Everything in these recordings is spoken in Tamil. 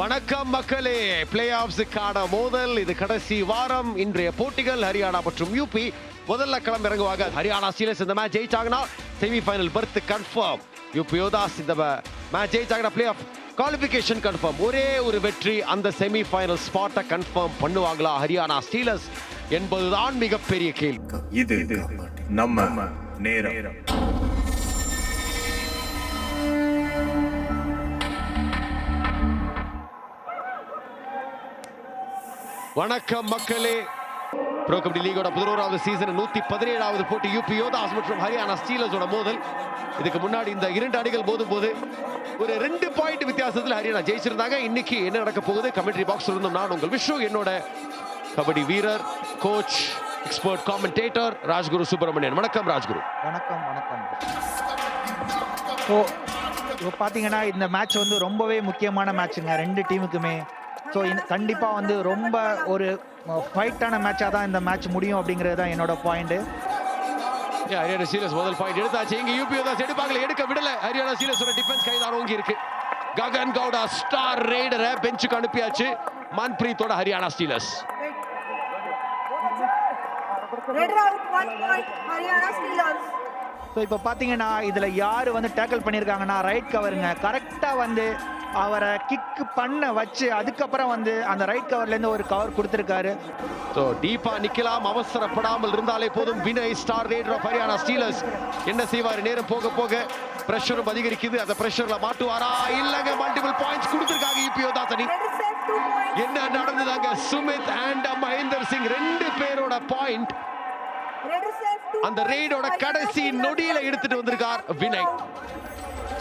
வணக்கம் மக்களே. பிளே ஆஃப்ஸுக்கான மோதல். இது கடைசி வாரம். இன்றைய போட்டிகள் ஹரியானா மற்றும் யூபி முதல்ல களம் இறங்குவாங்க ஹரியானா ஸ்டீலர்ஸ் இந்த match ஜெயிச்சாங்கன்னா semi final berth confirm UP Yoddhas இந்த மேட்ச் ஜெயிச்சாங்கன்னா பிளே ஆஃப் குவாலிஃபிகேஷன் கன்ஃபார்ம் ஒரே ஒரு வெற்றி அந்த செமி ஃபைனல் ஸ்பாட்டை கன்ஃபார்ம் பண்ணுவாங்களா ஹரியானா ஸ்டீலர்ஸ் என்பதுதான் மிகப்பெரிய கேள்வி. இது நம்ம நேரம். வணக்கம் மக்களே. ப்ரோ கபடி லீகோட பதினோராவது சீசன் நூத்தி பதினேழாவது போட்டி யூபி யோதாஸ் மற்றும் ஹரியானா ஸ்டீலர்ஸோட மோதல். இதுக்கு முன்னாடி இந்த இரண்டு அணிகள் போதும் போது ஒரு ரெண்டு பாயிண்ட் வித்தியாசத்தில் ஹரியானா ஜெயிச்சிருந்தாங்க. இன்னைக்கு என்ன நடக்க போகுது? கமெண்ட்ரி பாக்ஸ் இருந்தோம் நான் உங்கள் விஷ்ணு என்னோட கபடி வீரர் coach expert commentator Rajguru Subramanian. வணக்கம் ராஜ்குரு. வணக்கம் வணக்கம். இப்போ இப்போ பார்த்தீங்கன்னா இந்த மேட்ச் வந்து ரொம்பவே முக்கியமான மேட்ச்சுங்க ரெண்டு டீமுக்குமே ஸோ கண்டிப்பாக வந்து ரொம்ப ஒரு ஃபைட்டான மேட்சாக தான் இந்த மேட்ச் முடியும் அப்படிங்கிறது தான் என்னோட பாயிண்ட் ஹரியானா ஸ்டீலர்ஸ் முதல் பாயிண்ட் எடுத்தாச்சு. இங்க யூபி யோதாஸ் எடுப்பாங்களே எடுக்க விடல. ஹரியானா ஸ்டீலர்ஸோட டிஃபென்ஸ் கைதான் ஓங்கி இருக்கு. ககன் கவுடா ஸ்டார் ரெய்டரை பெஞ்சுக்கு அனுப்பியாச்சு. மன்பிரீத்தோட ஹரியானா ஸ்டீலர்ஸ். ஸோ இப்போ பார்த்தீங்கன்னா இதில் யார் வந்து டேக்கிள் பண்ணியிருக்காங்கன்னா ரைட் கவருங்க கரெக்டாக வந்து அவரை கிக் பண்ண வச்சு அதுக்கப்புறம் வந்து அந்த ரைட் கவர்லேருந்து ஒரு கவர் கொடுத்துருக்காரு. ஸோ டீப்பா நிக்கலாம் அவசரப்படாமல் இருந்தாலே போதும். Vinay star raider of Haryana Steelers என்ன செய்வார்? நேரம் போக போக பிரஷரும் அதிகரிக்குது. அந்த பிரஷர்ல மாட்டுவாரா? இல்லங்க மல்டிபிள் பாயிண்ட்ஸ் கொடுத்துருக்காங்க இபிஓ தாசனி என்ன நடந்ததாங்க? சுமித் அண்ட் மகேந்தர் சிங் ரெண்டு பேரோட பாயிண்ட் அந்த ரெய்டோட கடைசி நொடியில எடுத்துட்டு வந்திருக்கார் வினய்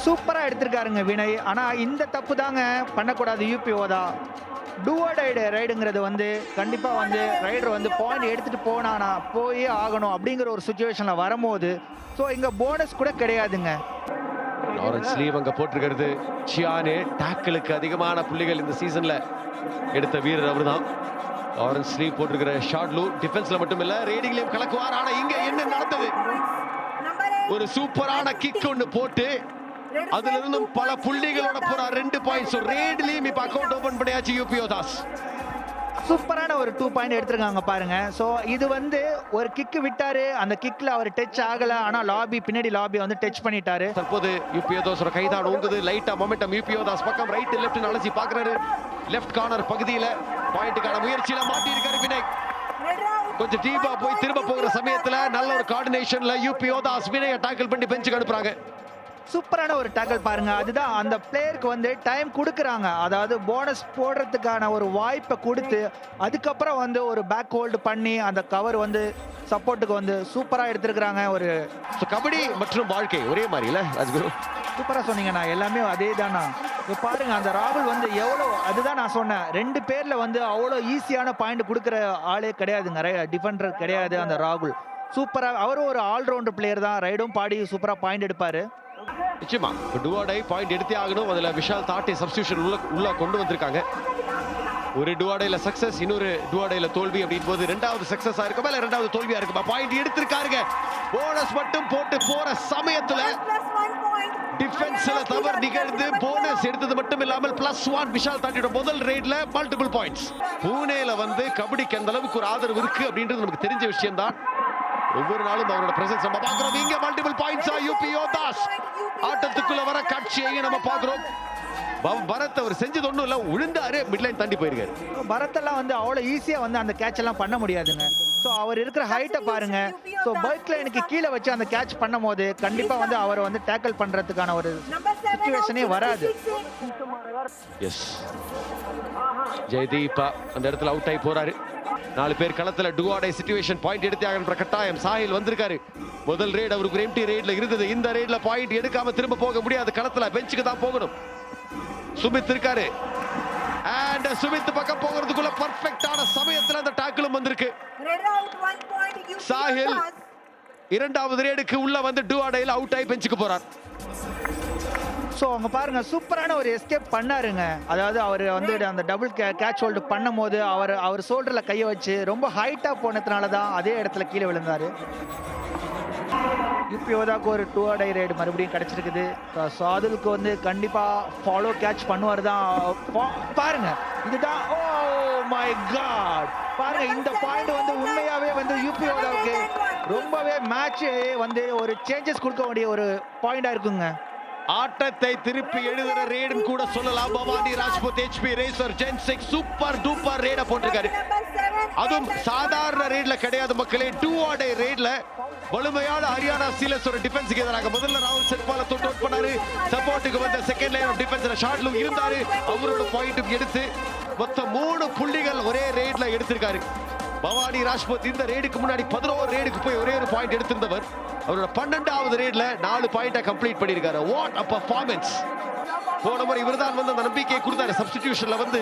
சூப்பராக எடுத்திருக்காருங்க வினய். ஆனால் இந்த தப்பு தாங்க பண்ணக்கூடாது யூபிஓ தான். டூவர்டைடு ரைடுங்கிறது வந்து கண்டிப்பாக வந்து ரைடர் வந்து பாயிண்ட் எடுத்துகிட்டு போனானா போயே ஆகணும் அப்படிங்கிற ஒரு சுச்சுவேஷனில் வரும்போது ஸோ இங்கே போனஸ் கூட கிடையாதுங்க. லாரன்ஸ் லீவ் அங்க போட்டிருக்கிறது. சியானே டாக்கிளுக்கு அதிகமான புள்ளிகள் இந்த சீசன்ல எடுத்த வீரர் அவர்தான். லாரன்ஸ் லீவ் போட்டிருக்கிற ஷார்ட் லூ டிஃபென்ஸ்ல மட்டும் இல்ல ரேடிங்லயும் கலக்குவார். ஆனா இங்க என்ன நடந்தது? ஒரு சூப்பரான கிக் ஒன்னு போட்டு அதுல இருந்தும் பல. புள்ளிகளோட போற ரெண்டு பாயிண்ட்ஸ் ரேட்லயும் இப்ப அக்கௌண்ட் ஓபன் பண்ணியாச்சு யூபிஓ தாஸ் சூப்பரான ஒரு டூ பாயிண்ட் எடுத்திருக்காங்க பாருங்க. ஸோ இது வந்து ஒரு கிக்கு விட்டாரு. அந்த கிக்ல அவர் டச் ஆகல. ஆனால் லாபி பின்னாடி லாபி வந்து டச் பண்ணிட்டாரு. தற்போது யூபிஓ தாஸோட கைதான் ஊங்குது லைட்டா மொமெண்டம் யூபிஓ தாஸ் பக்கம் ரைட் லெஃப்ட் அலசி பாக்குறாரு. லெஃப்ட் கார்னர் பகுதியில பாயிண்ட்டுக்கான முயற்சியில மாட்டி இருக்காரு out. கொஞ்சம் டீப்பா போய் திரும்ப போகிற சமயத்துல நல்ல ஒரு கோஆர்டினேஷன்ல யூபிஓ தாஸ் வினய டாக்கிள் பண்ணி பெஞ்சுக்கு அனுப்புறாங்க. சூப்பரான ஒரு டேக்கிள் பாருங்க. அதுதான் அந்த பிளேயருக்கு வந்து டைம் கொடுக்குறாங்க. அதாவது போனஸ் போடுறதுக்கான ஒரு வாய்ப்பை கொடுத்து அதுக்கப்புறம் வந்து ஒரு பேக் ஹோல்டு பண்ணி அந்த கவர் வந்து சப்போர்ட்டுக்கு வந்து சூப்பராக எடுத்திருக்கிறாங்க ஒரு கபடி மற்றும் வாழ்க்கை ஒரே மாதிரி இல்ல? ராஜ்குரு சூப்பராக சொன்னீங்கண்ணா எல்லாமே அதே தானா இப்போ பாருங்க அந்த ராகுல் வந்து எவ்வளோ அதுதான் நான் சொன்னேன். ரெண்டு பேரில் வந்து அவ்வளோ ஈஸியான பாயிண்ட் கொடுக்குற ஆளே கிடையாதுங்க. டிஃபெண்டர் கிடையாது அந்த ராகுல். சூப்பராக அவரும் ஒரு ஆல்ரவுண்டர் பிளேயர் தான். ரைடும் பாடி சூப்பராக பாயிண்ட் எடுப்பார். நிச்சயமா. டுவாடை பாயிண்ட் எடுத்தே ஆகணும். அதுல விஷால் தாட்டி சப்ஸ்டியூஷன் உள்ள உள்ள கொண்டு வந்திருக்காங்க. ஒரு டுவாடைல சக்சஸ் இன்னொரு டுவாடைல தோல்வி அப்படின் போது ரெண்டாவது சக்சஸ் இருக்குமா? இல்ல ரெண்டாவது தோல்வியா இருக்குமா? பாயிண்ட் எடுத்திருக்காருங்க. போனஸ் மட்டும் போட்டு போற சமயத்துல. டிஃபென்ஸ்ல தவறு நிகழ்ந்து போனஸ். எடுத்தது மட்டும் இல்லாமல் பிளஸ் ஒன் விஷால் தாட்டியோட முதல் ரேட்ல மல்டிபிள் பாயிண்ட்ஸ் பூனேல வந்து கபடிக்கு அந்த அளவுக்கு ஒரு ஆதரவு இருக்கு அப்படின்றது நமக்கு தெரிஞ்ச விஷயம் தான் ஒவ்வொரு நாளும் அவரோட பிரசன்ஸ் நம்ம பார்க்கிறோம். இங்க மல்டிபிள் பாயிண்ட்ஸா யூபி யோதாஸ் ஆட்டத்துக்குள்ள வர காட்சியை நம்ம பார்க்கிறோம். பரத் அவர் செஞ்சது ஒண்ணும் இல்ல. உழுந்தாரு. மிட்லைன் தாண்டி போயிருக்காரு. பரத்தெல்லாம் வந்து அவ்வளோ ஈஸியாக வந்து அந்த கேட்ச் எல்லாம் பண்ண முடியாதுங்க. ஸோ அவர் இருக்கிற ஹைட்டை பாருங்க. ஸோ பைக் லைனுக்கு கீழே வச்சு அந்த கேட்ச் பண்ணும் போது கண்டிப்பாக வந்து அவரை வந்து டேக்கிள் பண்ணுறதுக்கான ஒரு சுச்சுவேஷனே வராது. 56. எஸ் ஜெயதீபா அந்த இடத்துல அவுட் ஆகி போறாரு. நாலு பேர் களத்துல டுவாடை சிச்சுவேஷன் பாயிண்ட் எடுத்தே ஆகன்ற கட்டாயம் சாஹில் வந்திருக்காரு. முதல் ரேட் அவருக்கு எம்டி ரேட்ல இருந்தது. இந்த ரேட்ல பாயிண்ட் எடுக்காம திரும்ப போக முடியாது. களத்துல பெஞ்சுக்கு தான் போகணும். சுமித் இருக்காரு. அண்ட் சுமித் பக்கம் போகிறதுக்குள்ள பர்ஃபெக்டான சமயத்துல அந்த டாக்கிளும் வந்திருக்கு. Yodas. இரண்டாவது ரேடுக்கு உள்ள வந்து டுவாடையில் அவுட் ஆகி பெஞ்சுக்கு போறார். ஸோ அவங்க பாருங்க சூப்பரான ஒரு எஸ்கேப் பண்ணாருங்க. அதாவது அவர் வந்து அந்த டபுள் கேட்ச் ஹோல்டு பண்ணும் போது அவர் அவர் ஷோல்டரில் கையை வச்சு ரொம்ப ஹைட்டாக போனதுனால தான் அதே இடத்துல கீழே விழுந்தார். யூபிஓதாக்கு ஒரு டூ அடை ரைடு மறுபடியும் கிடச்சிருக்குது. ஸோ சாதுலுக்கு வந்து கண்டிப்பாக ஃபாலோ கேட்ச் பண்ணுவார் தான் பா- பாருங்க இதுதான் ஓ மை காட் பாருங்க இந்த பாயிண்ட் வந்து உண்மையாகவே வந்து யூபி யோதாவுக்கு ரொம்பவே மேட்ச்சே வந்து ஒரு சேஞ்சஸ் கொடுக்க வேண்டிய ஒரு பாயிண்டாக இருக்குங்க. ஆட்டத்தை திருப்பி எழுதுற ரேடுன்னு கூட சொல்லலாம். Bhavani Rajput HP racer gen six super duper ரேட போட்டிருக்காரு. அதுவும் சாதாரண ரேட்ல கிடையாது மக்களே. டூ ஆடை ரேட்ல வலிமையான ஹரியானா ஸ்டீலர்ஸோட டிஃபென்ஸுக்கு எதிராக முதல்ல ராகுல் செட்பால தொட்டு அவுட் பண்ணாரு. சப்போர்ட்டுக்கு வந்த செகண்ட் லைன் ஆஃப் டிஃபென்ஸ்ல ஷாட்லும் இருந்தாரு. அவரோட பாயிண்ட்டும் எடுத்து மொத்தம் மூணு புள்ளிகள் ஒரே ரேட்ல எடுத்திருக்காரு. பவானி ராஜ்புத் இந்த ரேடுக்கு முன்னாடி பதினோரு ரேடுக்கு போய் ஒரே ஒரு பாயிண்ட் எடுத்திருந்தவர். அவரோட பன்னெண்டாவது ரேட்ல நாலு பாயிண்ட கம்ப்ளீட் பண்ணியிருக்காரு. வாட் அ பர்ஃபார்மன்ஸ் போன முறை இவர்தான் வந்து அந்த நம்பிக்கையை கொடுத்தாரு. சப்ஸ்டிடியூஷன்ல வந்து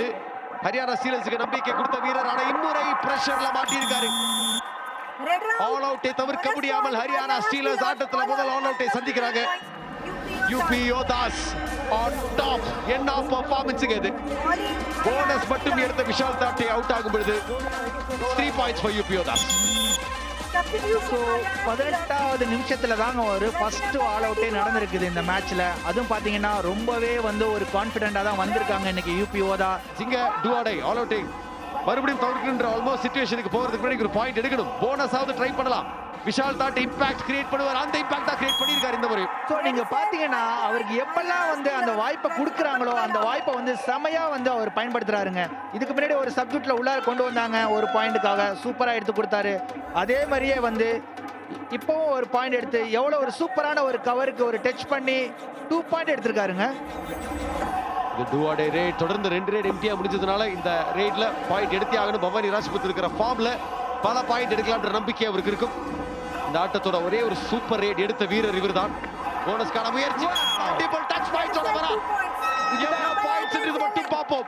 ஹரியானா ஸ்டீலர்ஸுக்கு நம்பிக்கை கொடுத்த வீரர். ஆனா இம்முறை பிரஷர்ல மாட்டியிருக்காரு. ஆல் அவுட்டை தவிர்க்க முடியாமல் ஹரியானா ஸ்டீலர்ஸ் ஆட்டத்துல முதல் ஆல் அவுட்டை சந்திக்கிறாங்க. யூபி யோதாஸ் ஆன் டாப் என்ன பர்ஃபார்மன்ஸுங்க இது? போனஸ் மட்டும் எடுத்த விஷால் தாட்டை அவுட் ஆகும் பொழுது three points for UP Yoddhas so பதினெட்டாவது நிமிஷத்துல தாங்க ஒரு ஃபர்ஸ்ட் ஆல் அவுட்டே நடந்திருக்குது இந்த மேட்ச்ல அதுவும் பாத்தீங்கன்னா ரொம்பவே வந்து ஒரு கான்ஃபிடென்ட்டா தான் வந்திருக்காங்க இன்னைக்கு யூபி ஓதா சிங்க டூஆடை ஆல் அவுட்டிங் மறுபடியும் தவிர்க்கின்ற ஆல்மோஸ்ட் சுச்சுவேஷனுக்கு போறதுக்கு முன்னாடி ஒரு பாயிண்ட் எடுக்கணும். போனஸ் ட்ரை பண்ணலாம். விஷால் தாட் இம்பாக்ட் கிரியேட் பண்ணுவார். அந்த இம்பாக்ட் தான் கிரியேட் பண்ணியிருக்காரு இந்த முறை. ஸோ நீங்க பாத்தீங்கன்னா அவருக்கு எப்பெல்லாம் வந்து அந்த வாய்ப்பை கொடுக்குறாங்களோ அந்த வாய்ப்பை வந்து செமையா வந்து அவர் பயன்படுத்துறாருங்க. இதுக்கு முன்னாடி ஒரு சப்ஜெக்ட்ல உள்ளார கொண்டு வந்தாங்க ஒரு பாயிண்ட்டுக்காக. சூப்பரா எடுத்து கொடுத்தாரு. அதே மாதிரியே வந்து இப்போவும் ஒரு பாயிண்ட் எடுத்து எவ்வளோ ஒரு சூப்பரான ஒரு கவருக்கு ஒரு டச் பண்ணி டூ பாயிண்ட் எடுத்திருக்காருங்க. இந்த டூஆடை ரேட் தொடர்ந்து ரெண்டு ரேட் எம்டியா முடிஞ்சதுனால இந்த ரேட்ல பாயிண்ட் எடுத்தே ஆகணும். பவானி ராஜ்புத் இருக்கிற ஃபார்ம்ல பல பாயிண்ட் எடுக்கலாம்ன்ற நம்பிக்கை அவருக்கு இருக்கும். இந்த ஆட்டத்தோட ஒரே ஒரு சூப்பர் ரேட் எடுத்த வீரர் இவர்தான். போனஸ்கான முயற்சி. மல்டிபிள் டச் பாயிண்ட்ஸோட வரா பாயிண்ட்ஸ் இது மட்டும் பார்ப்போம்.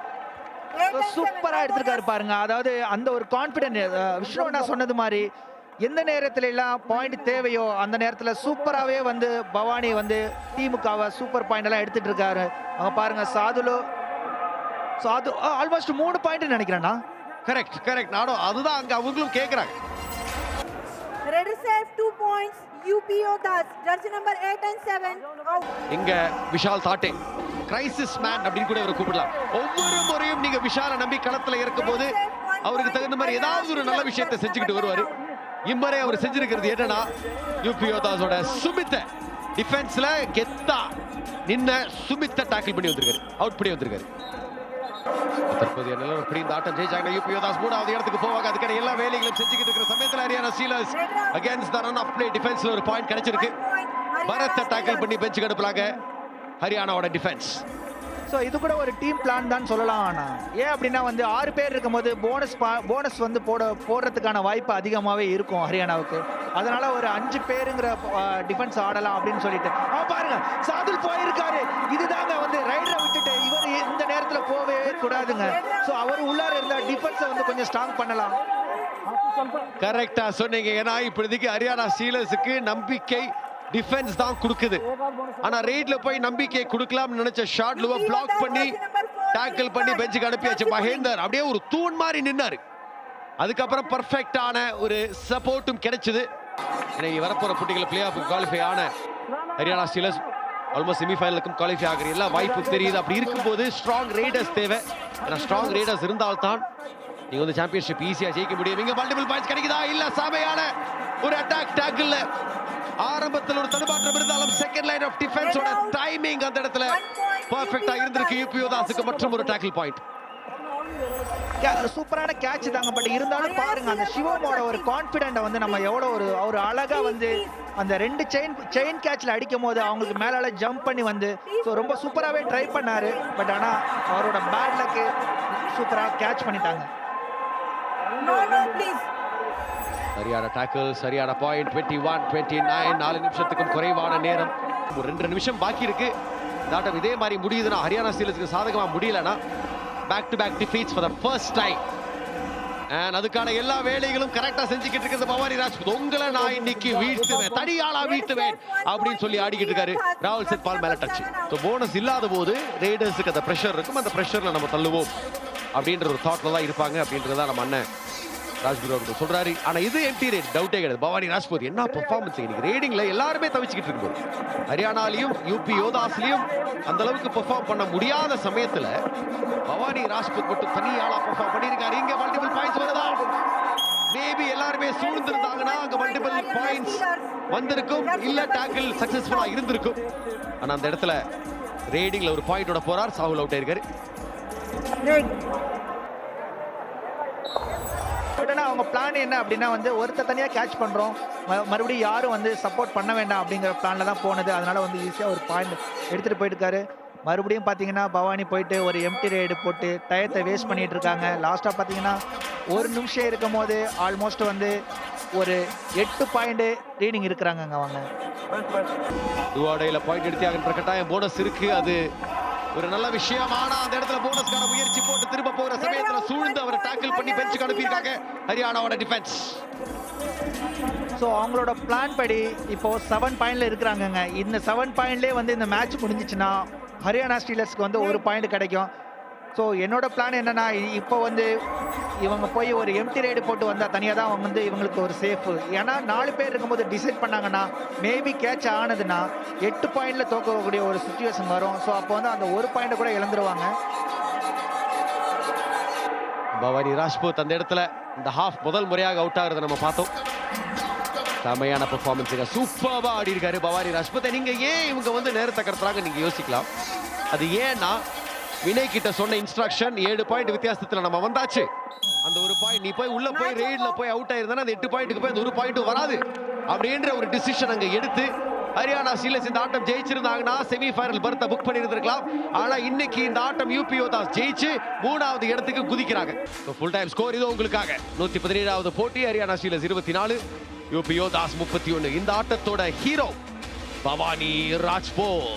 சூப்பரா எடுத்திருக்காரு பாருங்க. அதாவது அந்த ஒரு கான்பிடன்ட் விஷ்ணு அண்ணா சொன்னது மாதிரி எந்த நேரத்துல எல்லாம் பாயிண்ட் தேவையோ அந்த நேரத்துல சூப்பராகவே வந்து பவானி வந்து டீமுக்காக சூப்பர் பாயிண்ட் எல்லாம் எடுத்துட்டு இருக்காரு. அங்க பாருங்க சாதுலு. சாது ஆல்மோஸ்ட் மூணு பாயிண்ட் நினைக்கிறேன்னா கரெக்ட் கரெக்ட் நானும் அதுதான் அங்க அவங்களும் two points. UP Yodas. Jersey number 8 and 7. Out. இங்க விஷால் தாட்டே கிரைசிஸ் மேன் அப்படின்னு கூட இவரை கூப்பிடலாம் ஒவ்வொரு முறையும் நீங்க விஷால நம்பி களத்துல இருக்கும் போது அவருக்கு தகுந்த மாதிரி ஏதாவது ஒரு நல்ல விஷயத்தை செஞ்சுக்கிட்டு வருவாரு இம்முறை அவர் செஞ்சிருக்கிறது என்னன்னா யூபிஓ தாஸோட சுமித்த டிஃபென்ஸ்ல கெத்தா நின்ன சுமித்த டாக்கிள் பண்ணி வந்திருக்காரு அவுட் பண்ணி வந்திருக்காரு தற்போதைய நிலவரம் இந்த ஆட்டம் ஜெயிச்சாங்க. யூபி தாஸ் மூணாவது இடத்துக்கு போவாங்க. அதுக்கான எல்லா வேலைகளும் செஞ்சுக்கிட்டு இருக்கிற சமயத்தில் Haryana Steelers against the run of play டிஃபென்ஸ்ல ஒரு பாயிண்ட் கிடைச்சிருக்கு. பரத்தை டாக்கிள் பண்ணி பெஞ்சுக்கு அனுப்பலாங்க ஹரியானாவோட டிஃபென்ஸ் ஸோ இது கூட ஒரு டீம் பிளான் தான் சொல்லலாம் ஆனால் ஏன் அப்படின்னா வந்து ஆறு பேர் இருக்கும்போது போனஸ் போனஸ் வந்து போட போடுறதுக்கான வாய்ப்பு அதிகமாகவே இருக்கும் ஹரியானாவுக்கு அதனால ஒரு அஞ்சு பேருங்கிற டிஃபென்ஸ் ஆடலாம் அப்படின்னு சொல்லிட்டு. ஆ பாருங்க. சாதுல் போயிருக்காரு. இதுதான் வந்து ரைடரை விட்டுட்டு இவர் இந்த நேரத்தில் போகவே கூடாதுங்க ஸோ அவர் உள்ளார இருந்தா டிஃபென்ஸை வந்து கொஞ்சம் ஸ்ட்ராங் பண்ணலாம். கரெக்டா சொன்னீங்க. ஏன்னா இப்போதைக்கு ஹரியானா ஸ்டீலர்ஸுக்கு நம்பிக்கை டிஃபென்ஸ் தான் கொடுக்குது. ஆனா ரெய்ட்ல போய் நம்பிக்கை கொடுக்கலாம்னு நினைச்ச ஷார்ட் லுவ பிளாக் பண்ணி டேக்கிள் பண்ணி பெஞ்சுக்கு அனுப்பியாச்சு மகேந்தர். அப்படியே ஒரு தூண் மாதிரி நின்னாரு. அதுக்கப்புறம் பர்ஃபெக்டான ஒரு சப்போர்ட்டும் கிடைச்சது. இன்னைக்கு வரப்போற போட்டிகளை பிளே ஆஃப் குவாலிஃபை ஆன ஹரியானா ஸ்டீலர்ஸ் ஆல்மோஸ்ட் செமிஃபைனலுக்கும் குவாலிஃபை ஆகிற எல்லா வாய்ப்பும் தெரியுது. அப்படி இருக்கும்போது ஸ்ட்ராங் ரேடர்ஸ் தேவை. ஏன்னா ஸ்ட்ராங் ரேடர்ஸ் இருந்தால்தான் நீங்க வந்து சாம்பியன்ஷிப் ஈஸியா ஜெயிக்க முடியும். இங்க மல்டிபிள் பாயிண்ட்ஸ் கிடைக்குதா? இல்ல சாமையான ஒரு அட்டாக் டாக்கிள்ல ஆரம்பத்தில் ஒரு தடுமாற்றம் இருந்தாலும் செகண்ட் லைன் ஆஃப் டிஃபென்ஸோட டைமிங் அந்த இடத்துல பர்ஃபெக்ட்டா இருந்திருக்கு. யூபியோ தாஸுக்கு மற்றும் ஒரு டாக்கிள் பாயிண்ட் சூப்பரான கேட்ச் தாங்க. பட் இருந்தாலும் பாருங்க அந்த சிவமோட ஒரு கான்ஃபிடென்ட்டை வந்து நம்ம எவ்வளோ ஒரு அவர் அழகா வந்து அந்த ரெண்டு செயின் செயின் கேட்ச்ல அடிக்கும் போது அவங்களுக்கு மேலால ஜம்ப் பண்ணி வந்து ஸோ ரொம்ப சூப்பராகவே ட்ரை பண்ணாரு. பட் ஆனால் அவரோட பேட் லக்கு சூப்பராக கேட்ச் பண்ணிட்டாங்க. சரியான டாக்கிள் சரியான point twenty one twenty nine நாலு நிமிஷத்துக்கும் குறைவான நேரம். ஒரு ரெண்டு நிமிஷம் பாக்கி இருக்கு. இந்த ஆட்டம் இதே மாதிரி முடியுதுன்னா ஹரியானா ஸ்டீலர்ஸ்க்கு சாதகமா முடியலன்னா back to back defeats for the first time and அதுக்கான எல்லா வேலைகளும் கரெக்டா செஞ்சுக்கிட்டு இருக்கிறது பவானி ராஜ் உங்களை நான் இன்னைக்கு வீழ்த்துவேன். தனியாளா வீழ்த்துவேன் அப்படின்னு சொல்லி ஆடிக்கிட்டு இருக்காரு ராகுல் செட் பால் மேல டச் ஸோ போனஸ் இல்லாத போது ரைடர்ஸுக்கு அந்த ப்ரெஷர் இருக்கும். அந்த ப்ரெஷர்ல நம்ம தள்ளுவோம் அப்படின்ற ஒரு தாட்ல தான் இருப்பாங்க அப்படின்றத நம்ம அண்ணன் ராஜ்குரு அவர்கள் சொல்றாரு. ஆனா இது எம்டி ரேட் டவுட்டே கிடையாது. பவானி ராஜ்பூத் என்ன பெர்ஃபார்மன்ஸ் இன்னைக்கு ரேடிங்ல எல்லாருமே தவிச்சுக்கிட்டு இருக்கும்போது ஹரியானாலையும் யூபி யோதாஸ்லயும் அந்த அளவுக்கு பெர்ஃபார்ம் பண்ண முடியாத சமயத்துல பவானி ராஜ்பூத் மட்டும் தனி ஆளா பெர்ஃபார்ம் பண்ணியிருக்காரு. இங்க மல்டிபிள் பாயிண்ட்ஸ் வருதா? மேபி எல்லாருமே சூழ்ந்திருந்தாங்கன்னா அங்க மல்டிபிள் பாயிண்ட்ஸ் வந்திருக்கும். இல்ல டேக்கிள் சக்சஸ்ஃபுல்லா இருந்திருக்கும். ஆனா அந்த இடத்துல ரேடிங்ல ஒரு பாயிண்டோட போறார். சாகுல் அவுட் ஆயிருக்காரு. அவங்க பிளான் என்ன அப்படின்னா வந்து ஒருத்தர் தனியாக கேட்ச் பண்ணுறோம் ம- மறுபடியும் யாரும் வந்து சப்போர்ட் பண்ண வேண்டாம் அப்படிங்கிற பிளானில் தான் போனது. அதனால் வந்து ஈஸியாக ஒரு பாயிண்ட் எடுத்துகிட்டு போயிட்டு இருக்காரு மறுபடியும் பார்த்தீங்கன்னா பவானி போயிட்டு ஒரு எம்டி ரைடு போட்டு டயத்தை வேஸ்ட் பண்ணிட்டு இருக்காங்க. லாஸ்ட்டாக பார்த்தீங்கன்னா ஒரு நிமிஷம் இருக்கும் போது ஆல்மோஸ்ட் வந்து ஒரு எட்டு பாயிண்ட் ரீடிங் இருக்கிறாங்க அவங்க. டுவாடையில பாயிண்ட் எடுத்தியாகின்ற கட்டாயம் போனஸ் இருக்கு. அது ஒரு நல்ல விஷயம் ஆனா அந்த இடத்துல போனஸ்க்கான முயற்சி போட்டு திரும்ப போகிற சமயத்துல சூழ்ந்து அவரை டாக்கிள் பண்ணி பெஞ்சுக்கு அனுப்பியிருக்காங்க. ஹரியானாவோட டிஃபென்ஸ் ஸோ அவங்களோட பிளான் படி இப்போ செவன் பாயிண்ட்ல இருக்கிறாங்கங்க. இந்த செவன் பாயிண்ட்லேயே வந்து இந்த மேட்ச் முடிஞ்சிச்சுன்னா ஹரியானா ஸ்டீலர்ஸ்க்கு வந்து ஒரு பாயிண்ட் கிடைக்கும். ஸோ என்னோட பிளான் என்னன்னா இப்போ வந்து இவங்க போய் ஒரு எம்டி ரைடு போட்டு வந்தால் தனியாக தான் அவங்க வந்து இவங்களுக்கு ஒரு சேஃபு ஏன்னா நாலு பேர் இருக்கும்போது டிசைட் பண்ணாங்கன்னா மேபி கேட்ச் ஆனதுன்னா எட்டு பாயிண்ட்ல தோக்கக்கூடிய ஒரு சுச்சுவேஷன் வரும். ஸோ அப்போ வந்து அந்த ஒரு பாயிண்ட்டை கூட இழந்துருவாங்க. பவானி ராஜ்பூத் அந்த இடத்துல இந்த ஹாஃப் முதல் முறையாக அவுட் ஆகுறத நம்ம பார்த்தோம். செமையான பர்ஃபார்மன்ஸுங்க சூப்பராக ஆடி இருக்காரு பவானி ராஜ்பூத் நீங்க ஏன் இவங்க வந்து நேரத்தை கடத்துறாங்க நீங்க யோசிக்கலாம். அது ஏன்னா வினய் கிட்ட சொன்ன இன்ஸ்ட்ரக்ஷன் ஏழு பாயிண்ட் வித்தியாசத்துல நம்ம வந்தாச்சு. அந்த ஒரு பாயிண்ட் நீ போய் உள்ள போய் ரெய்ட்ல போய் அவுட் ஆயிருந்தா அந்த எட்டு பாயிண்ட்டுக்கு போய் அந்த ஒரு பாயிண்ட் வராது. அப்படின்ற ஒரு டிசிஷன் அங்க எடுத்து ஹரியானா ஸ்டீலர்ஸ் இந்த ஆட்டம் ஜெயிச்சிருந்தாங்கன்னா செமி ஃபைனல் பர்த்தை புக் பண்ணியிருந்திருக்கலாம். ஆனா இன்னைக்கு இந்த ஆட்டம் யூபி யோதாஸ் ஜெயிச்சு மூணாவது இடத்துக்கு குதிக்கிறாங்க. ஃபுல் டைம் ஸ்கோர் இது உங்களுக்காக. நூத்தி பதினேழாவது போட்டி ஹரியானா ஸ்டீலர்ஸ் இருபத்தி நாலு யூபி யோதாஸ் முப்பத்தி ஒன்னு. இந்த ஆட்டத்தோட ஹீரோ பவானி ராஜ்போத்.